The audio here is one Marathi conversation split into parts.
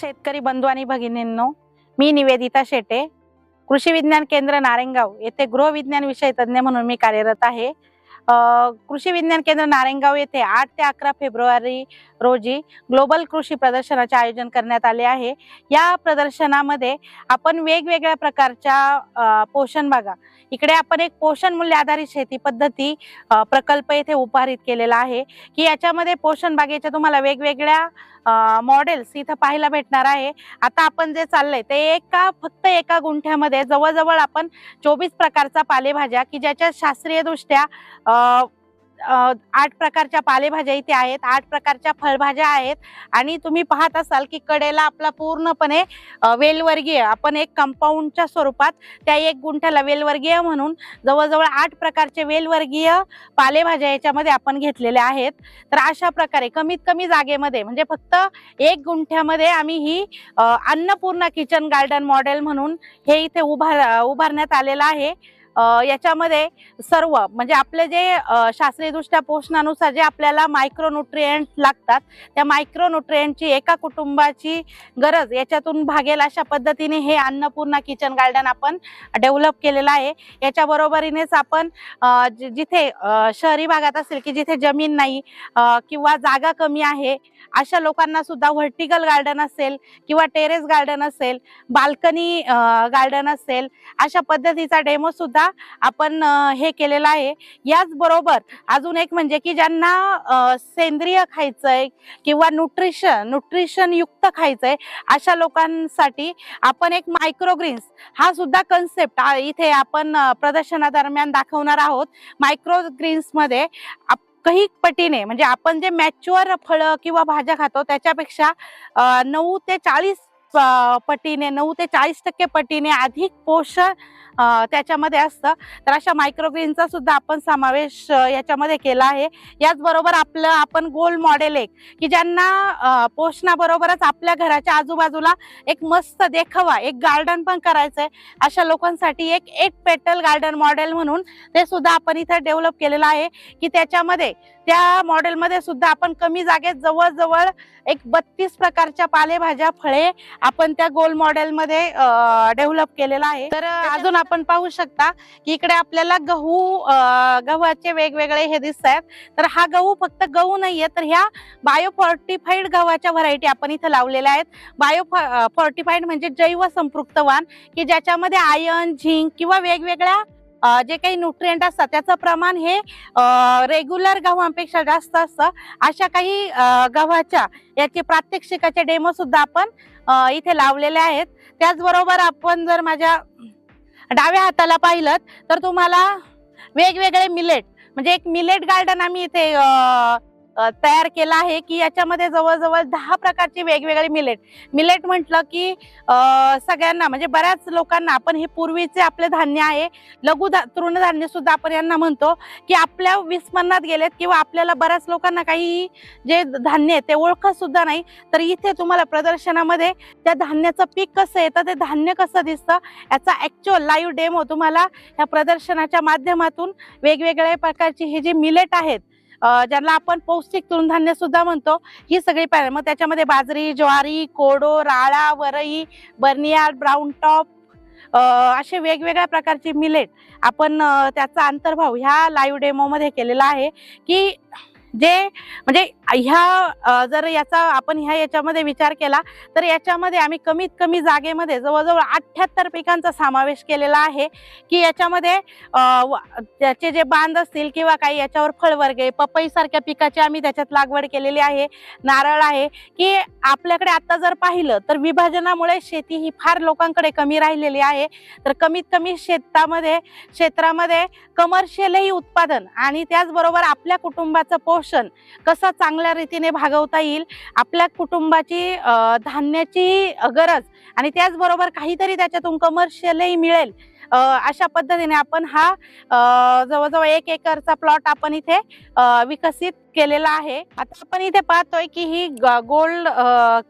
शेतकरी बंधू आणि भगिनींनो मी निवेदिता शेटे कृषी विज्ञान केंद्र नारेंगाव येथे गृहविज्ञान विषय तज्ज्ञ म्हणून मी कार्यरत आहे. कृषी विज्ञान केंद्र नारेंगाव येथे आठ ते अकरा फेब्रुवारी रोजी ग्लोबल कृषी प्रदर्शनाचे आयोजन करण्यात आले आहे. या प्रदर्शनामध्ये आपण वेगवेगळ्या प्रकारच्या पोषण बागा इकडे आपण एक पोषण मूल्य आधारित शेती पद्धती प्रकल्प येथे उभारित केलेला आहे. की याच्यामध्ये पोषण बागेच्या तुम्हाला वेगवेगळ्या मॉडेल्स इथं पाहायला भेटणार आहे. आता आपण जे चाललंय ते एका फक्त एका गुंठ्यामध्ये जवळजवळ आपण चोवीस प्रकारचा पालेभाज्या की ज्याच्या शास्त्रीय दृष्ट्या आठ प्रकारच्या पालेभाज्या इथे आहेत आठ प्रकारच्या फळभाज्या आहेत आणि तुम्ही पाहत असाल की कडेला आपला पूर्णपणे वेलवर्गीय आपण एक कंपाऊंडच्या स्वरूपात त्या एक गुंठ्याला वेलवर्गीय म्हणून जवळजवळ आठ प्रकारचे वेलवर्गीय पालेभाज्या याच्यामध्ये आपण घेतलेल्या आहेत. तर अशा प्रकारे कमीत कमी जागेमध्ये म्हणजे फक्त एक गुंठ्यामध्ये आम्ही ही अन्नपूर्णा किचन गार्डन मॉडेल म्हणून हे इथे उभार उभारण्यात आलेलं आहे. याच्यामध्ये सर्व म्हणजे आपले जे शास्त्रीयदृष्ट्या पोषणानुसार जे आपल्याला मायक्रोन्युट्रिएंट लागतात त्या मायक्रोन्युट्रिएंटची एका कुटुंबाची गरज याच्यातून भागेल अशा पद्धतीने हे अन्नपूर्णा किचन गार्डन आपण डेव्हलप केलेलं आहे. याच्या बरोबरीनेच आपण जिथे शहरी भागात असेल की जिथे जमीन नाही किंवा जागा कमी आहे अशा लोकांना सुद्धा व्हर्टिकल गार्डन असेल किंवा टेरेस गार्डन असेल बाल्कनी गार्डन असेल अशा पद्धतीचा डेमो सुद्धा आपण हे केलेलं आहे. याचबरोबर अजून एक म्हणजे की ज्यांना सेंद्रिय खायचंय किंवा न्यूट्रिशन न्यूट्रिशन युक्त खायचंय अशा लोकांसाठी आपण एक मायक्रोग्रीन्स हा सुद्धा कन्सेप्ट इथे आपण प्रदर्शनादरम्यान दाखवणार आहोत. मायक्रोग्रीन्समध्ये आप- काही पटीने म्हणजे आपण जे मॅच्युअर फळं किंवा भाज्या खातो त्याच्यापेक्षा नऊ ते चाळीस पटीने नऊ ते चाळीस टक्के पटीने अधिक पोषण त्याच्यामध्ये असतं. तर अशा मायक्रोग्रीनचा सुद्धा आपण समावेश याच्यामध्ये केला आहे. याचबरोबर आपलं आपण गोल मॉडेल एक की ज्यांना पोषणाबरोबरच आपल्या घराच्या आजूबाजूला एक मस्त देखावा एक गार्डन पण करायचंय अशा लोकांसाठी एक एट पेटल गार्डन मॉडेल म्हणून ते सुद्धा आपण इथं डेव्हलप केलेलं आहे. की त्याच्यामध्ये त्या मॉडेलमध्ये सुद्धा आपण कमी जागेत जवळजवळ एक बत्तीस प्रकारच्या पालेभाज्या फळे आपण त्या गोल मॉडेलमध्ये डेव्हलप केलेला आहे. तर अजून आपण आपण पाहू शकता की इकडे आपल्याला गहू गव्हाचे वेगवेगळे हे दिसत आहेत. तर हा गहू फक्त गहू नाहीये तर ह्या बायो फॉर्टिफाईड गव्हाच्या व्हरायटी आपण इथं लावलेल्या आहेत. बायो फॉर्टिफाईड म्हणजे जैव संपृक्तवान की ज्याच्यामध्ये आयर्न झिंक किंवा वेगवेगळ्या जे काही न्यूट्रिएंट असतात त्याचं प्रमाण हे रेग्युलर गव्हापेक्षा जास्त असतं. अशा काही गव्हाच्या याचे प्रात्यक्षिकाचे डेमो सुद्धा आपण इथे लावलेले आहेत. त्याचबरोबर आपण जर माझ्या डाव्या हाताला पाहिलं तर तुम्हाला वेगवेगळे मिलेट म्हणजे एक मिलेट गार्डन आम्ही इथे तयार केला आहे की याच्यामध्ये जवळजवळ दहा प्रकारचे वेगवेगळे मिलेट मिलेट म्हटलं की सगळ्यांना म्हणजे बऱ्याच लोकांना आपण हे पूर्वीचे आपले धान्य आहे लघु धा- तृणधान्य सुद्धा आपण यांना म्हणतो की आपल्या विस्मरणात गेलेत किंवा आपल्याला बऱ्याच लोकांना काही जे धान्य आहे ते ओळखत सुद्धा नाही. तर इथे तुम्हाला प्रदर्शनामध्ये त्या धान्याचं पीक कसं येतं ते धान्य कसं दिसतं याचा ऍक्च्युअल लाईव्ह डेमो तुम्हाला या प्रदर्शनाच्या माध्यमातून वेगवेगळ्या प्रकारची हे जे मिलेट आहेत ज्यांना आपण पौष्टिक तृणधान्य सुद्धा म्हणतो ही सगळी पाहिजे मग त्याच्यामध्ये बाजरी ज्वारी कोडो राळा वरई बर्नियार्ड ब्राऊन टॉप असे वेगवेगळ्या प्रकारची मिलेट आपण त्याचा अंतर्भाव ह्या लाईव्ह डेमो मध्ये केलेला आहे की जे म्हणजे ह्या जर याचा आपण ह्या याच्यामध्ये विचार केला तर याच्यामध्ये आम्ही कमीत कमी जागेमध्ये जवळजवळ अठ्ठ्याहत्तर पिकांचा समावेश केलेला आहे की याच्यामध्ये व- त्याचे जे बांध असतील किंवा काही याच्यावर फळवर्गे पपईसारख्या पिकाची आम्ही त्याच्यात लागवड केलेली आहे नारळ आहे की आपल्याकडे आता जर पाहिलं तर विभाजनामुळे शेती ही फार लोकांकडे कमी राहिलेली आहे. तर कमीत कमी शेतामध्ये क्षेत्रामध्ये कमर्शियलही उत्पादन आणि त्याचबरोबर आपल्या कुटुंबाचं पोषण कसं चांगलं चांगल्या रीतीने भागवता येईल आपल्या कुटुंबाची धान्याची गरज आणि त्याचबरोबर काहीतरी त्याच्यातून कमर्शियलही मिळेल. अशा पद्धतीने आपण हा जवळजवळ एक एकरचा प्लॉट आपण इथे विकसित केलेला आहे. आता आपण इथे पाहतोय की ही गोल्ड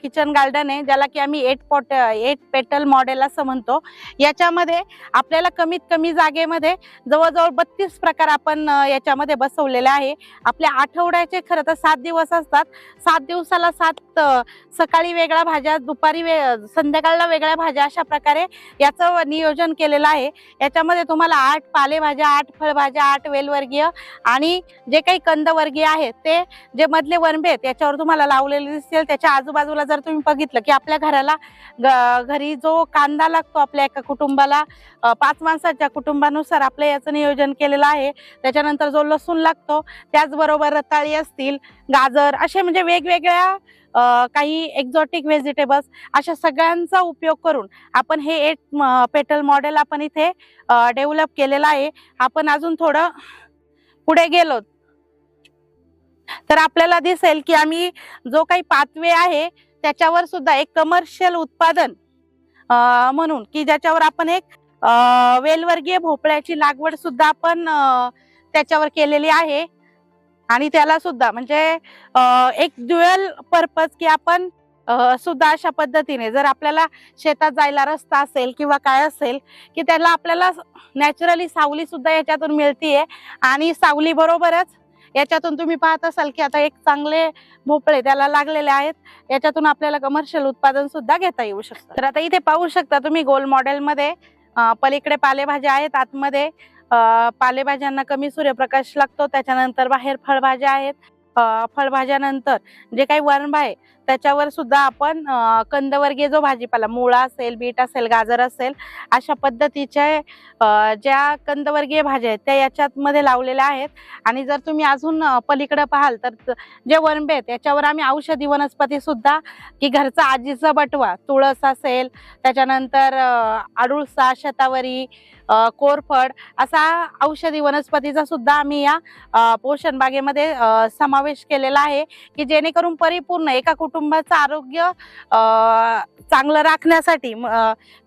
किचन गार्डन आहे ज्याला की आम्ही eight pot eight petal model असं म्हणतो. याच्यामध्ये आपल्याला कमीत कमी जागेमध्ये जवळजवळ बत्तीस प्रकार आपण याच्यामध्ये बसवलेले आहे. आपल्या आठवड्याचे खरं तर सात दिवस असतात. सात दिवसाला सात सकाळी वेगळ्या भाज्या दुपारी वे संध्याकाळला वेगळ्या भाज्या अशा प्रकारे याचं नियोजन केलेलं आहे. याच्यामध्ये तुम्हाला आठ पालेभाज्या आठ फळभाज्या आठ वेलवर्गीय आणि जे काही कंदवर्गीय आहेत ते जे मधले वनबे आहेत याच्यावर तुम्हाला लावलेले दिसतील त्याच्या आजूबाजूला जर तुम्ही बघितलं की आपल्या घराला ग- घरी जो कांदा लागतो आपल्या एका कुटुंबाला पाच माणसाच्या कुटुंबानुसार आपलं याचं नियोजन केलेलं आहे. त्याच्यानंतर जो लसूण लागतो त्याचबरोबर रताळी असतील गाजर असे म्हणजे वेगवेगळ्या काही एक्झॉटिक व्हेजिटेबल्स अशा सगळ्यांचा उपयोग करून आपण हे एक पेटल मॉडेल आपण इथे डेव्हलप केलेलं आहे. आपण अजून थोडं पुढे गेलो. तर आपल्याला दिसेल की आम्ही जो काही पाथवे आहे त्याच्यावर सुद्धा एक कमर्शियल उत्पादन म्हणून की ज्याच्यावर आपण एक वेलवर्गीय भोपळ्याची लागवड सुद्धा आपण त्याच्यावर केलेली आहे. आणि त्याला सुद्धा म्हणजे एक ड्युअल पर्पज की आपण सुद्धा अशा पद्धतीने जर आपल्याला शेतात जायला रस्ता असेल किंवा काय असेल की त्याला आपल्याला नॅचरली सावली सुद्धा याच्यातून मिळतीये आणि सावली बरोबरच याच्यातून तुम्ही पाहत असाल की आता एक चांगले भोपळे त्याला लागलेले आहेत याच्यातून आपल्याला कमर्शियल उत्पादन सुद्धा घेता येऊ शकतं. तर आता इथे पाहू शकता तुम्ही गोल मॉडेलमध्ये पलीकडे पालेभाज्या आहेत आतमध्ये पालेभाज्यांना कमी सूर्यप्रकाश लागतो त्याच्यानंतर बाहेर फळभाज्या आहेत. फळभाज्यानंतर जे काही वरणभा आहे त्याच्यावर सुद्धा आपण कंदवर्गीय जो भाजीपाला मुळा असेल बीट असेल गाजर असेल अशा पद्धतीच्या ज्या कंदवर्गीय भाज्या आहेत त्या याच्यात मध्ये लावलेल्या आहेत. आणि जर तुम्ही अजून पलीकडे पाहाल तर जे वनबे आहेत याच्यावर आम्ही औषधी वनस्पती सुद्धा की घरचा आजीचा बटवा तुळस असेल त्याच्यानंतर अडुळसा शतावरी कोरफड असा औषधी वनस्पतीचा सुद्धा आम्ही या पोषण बागेमध्ये समावेश केलेला आहे की जेणेकरून परिपूर्ण एका कुटुंबाचं आरोग्य चांगलं राखण्यासाठी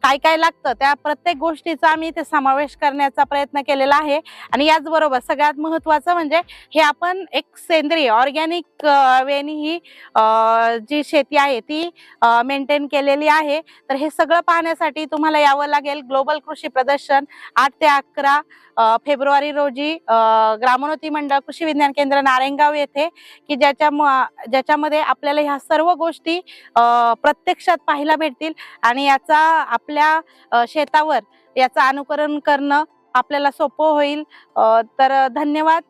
काय काय लागतं त्या प्रत्येक गोष्टीचा आम्ही इथे समावेश करण्याचा प्रयत्न केलेला आहे. आणि याचबरोबर सगळ्यात महत्वाचं म्हणजे हे आपण एक सेंद्रिय ऑर्गॅनिक वेनी ही जी शेती आहे ती मेंटेन केलेली आहे. तर हे सगळं पाहण्यासाठी तुम्हाला यावं लागेल ग्लोबल कृषी प्रदर्शन आठ ते अकरा फेब्रुवारी रोजी ग्रामोन्नती मंडळ कृषी विज्ञान केंद्र नारायणगाव येथे की ज्याच्या ज्याच्यामध्ये आपल्याला ह्या सर्व गोष्टी प्रत्यक्षात पाहायला भेटतील आणि याचा आपल्या शेतावर याचं अनुकरण करणं आपल्याला सोपं होईल. तर धन्यवाद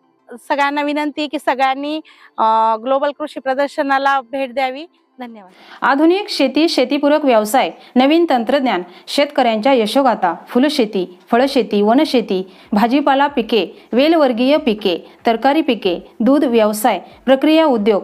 सगळ्यांना विनंती की सगळ्यांनी ग्लोबल कृषी प्रदर्शनाला भेट द्यावी. धन्यवाद. आधुनिक शेती शेतीपूरक व्यवसाय नवीन तंत्रज्ञान शेतकऱ्यांच्या यशोगाथा फुलशेती फळशेती वनशेती भाजीपाला पिके वेलवर्गीय पिके तरकारी पिके दूध व्यवसाय प्रक्रिया उद्योग